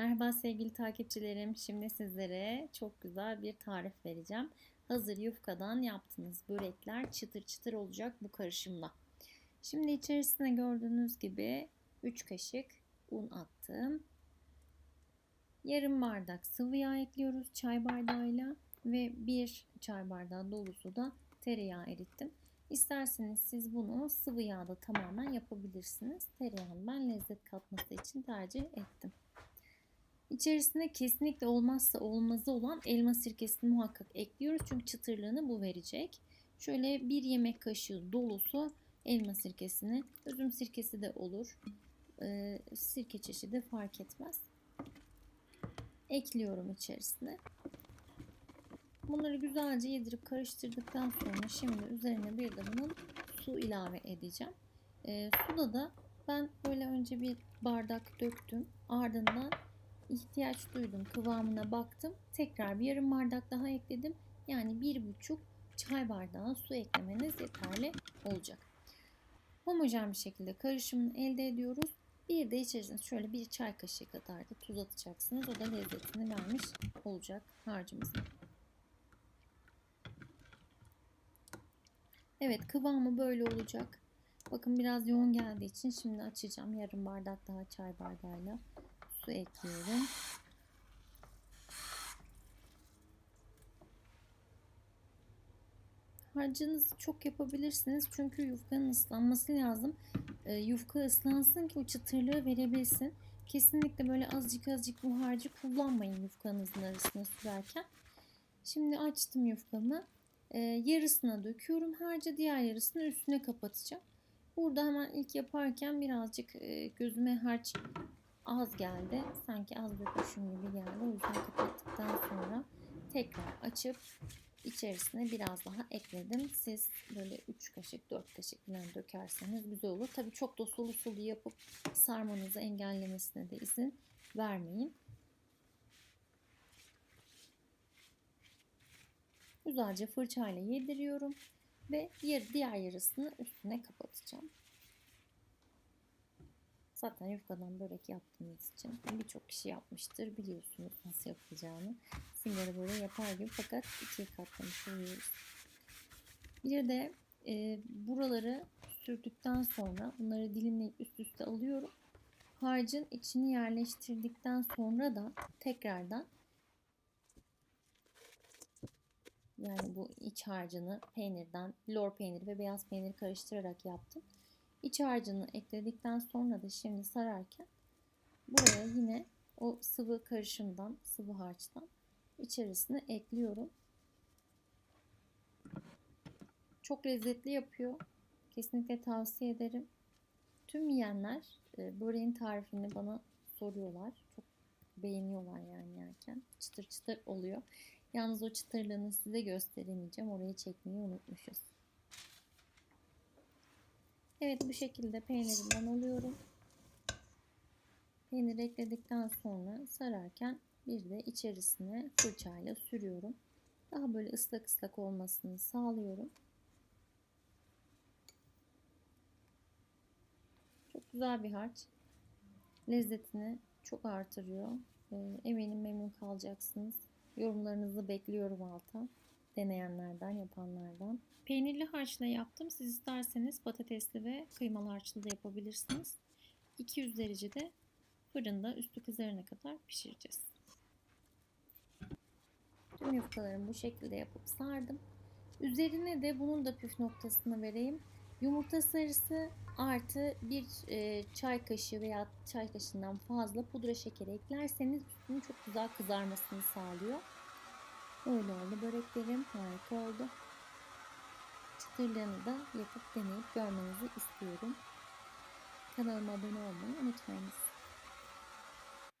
Merhaba sevgili takipçilerim. Şimdi sizlere çok güzel bir tarif vereceğim. Hazır yufkadan yaptığınız börekler çıtır çıtır olacak bu karışımla. Şimdi içerisine gördüğünüz gibi 3 kaşık un attım. Yarım bardak sıvı yağ ekliyoruz çay bardağıyla ve 1 çay bardağı dolusu da tereyağı erittim. İsterseniz siz bunu sıvı yağda tamamen yapabilirsiniz. Tereyağını ben lezzet katması için tercih ettim. İçerisine kesinlikle olmazsa olmazı olan elma sirkesini muhakkak ekliyoruz. Çünkü çıtırlığını bu verecek. Şöyle bir yemek kaşığı dolusu elma sirkesini, üzüm sirkesi de olur. Ee, sirke çeşidi fark etmez. Ekliyorum içerisine. Bunları güzelce yedirip karıştırdıktan sonra şimdi üzerine bir de bunun su ilave edeceğim. E, suda da ben böyle önce bir bardak döktüm. Ardından ihtiyaç duydum. Kıvamına baktım. Tekrar bir yarım bardak daha ekledim. Yani bir buçuk çay bardağı su eklemeniz yeterli olacak. Homojen bir şekilde karışımını elde ediyoruz. Bir de içerisine şöyle bir çay kaşığı kadar da tuz atacaksınız. O da lezzetini vermiş olacak harcımızın. Evet kıvamı böyle olacak. Bakın biraz yoğun geldiği için şimdi açacağım. Yarım bardak daha çay bardağıyla su ekliyorum. Harcınızı çok yapabilirsiniz. Çünkü yufkanın ıslanması lazım. E, yufka ıslansın ki o çıtırlığı verebilsin. Kesinlikle böyle azıcık azıcık bu harcı kullanmayın yufkanızın arasına sürerken. Şimdi açtım yufkamı. E, yarısına döküyorum harcı. Diğer yarısını üstüne kapatacağım. Burada hemen ilk yaparken birazcık e, gözüme harç az geldi. Sanki az dökmüşüm gibi geldi. O yüzden kapattıktan sonra tekrar açıp içerisine biraz daha ekledim. Siz böyle 3 kaşık 4 kaşık falan dökerseniz güzel olur. Tabii çok da sulu sulu yapıp sarmanızı engellemesine de izin vermeyin. Güzelce fırçayla yediriyorum ve diğer yarısını üstüne kapatacağım. Zaten yufkadan börek yaptığımız için birçok kişi yapmıştır. Biliyorsunuz nasıl yapılacağını. Singara böreği yapar gibi fakat ikiye katlamış oluyoruz. Bir de e, buraları sürdükten sonra bunları dilimleyip üst üste alıyorum. Harcın içini yerleştirdikten sonra da tekrardan yani bu iç harcını peynirden lor peyniri ve beyaz peyniri karıştırarak yaptım. İç harcını ekledikten sonra da şimdi sararken buraya yine o sıvı karışımdan, sıvı harçtan içerisine ekliyorum. Çok lezzetli yapıyor. Kesinlikle tavsiye ederim. Tüm yiyenler e, böreğin tarifini bana soruyorlar. Çok beğeniyorlar yani yerken. Çıtır çıtır oluyor. Yalnız o çıtırlığını size gösteremeyeceğim. Orayı çekmeyi unutmuşuz. Evet bu şekilde peynirimden alıyorum. Peynir ekledikten sonra sararken bir de içerisine fırçayla sürüyorum. Daha böyle ıslak ıslak olmasını sağlıyorum. Çok güzel bir harç. Lezzetini çok artırıyor. Eminim memnun kalacaksınız. Yorumlarınızı bekliyorum alta. Deneyenlerden, yapanlardan. Peynirli harçla yaptım. Siz isterseniz patatesli ve kıymalı harçlı da yapabilirsiniz. 200 derecede fırında üstü kızarana kadar pişireceğiz. Tüm yufkalarımı bu şekilde yapıp sardım. Üzerine de bunun da püf noktasını vereyim. Yumurta sarısı artı bir e, çay kaşığı veya çay kaşığından fazla pudra şekeri eklerseniz üstünün çok güzel kızarmasını sağlıyor. Böyle oldu böreklerim harika oldu. Çıtırlarını da yapıp deneyip görmenizi istiyorum. Kanalıma abone olmayı unutmayınız.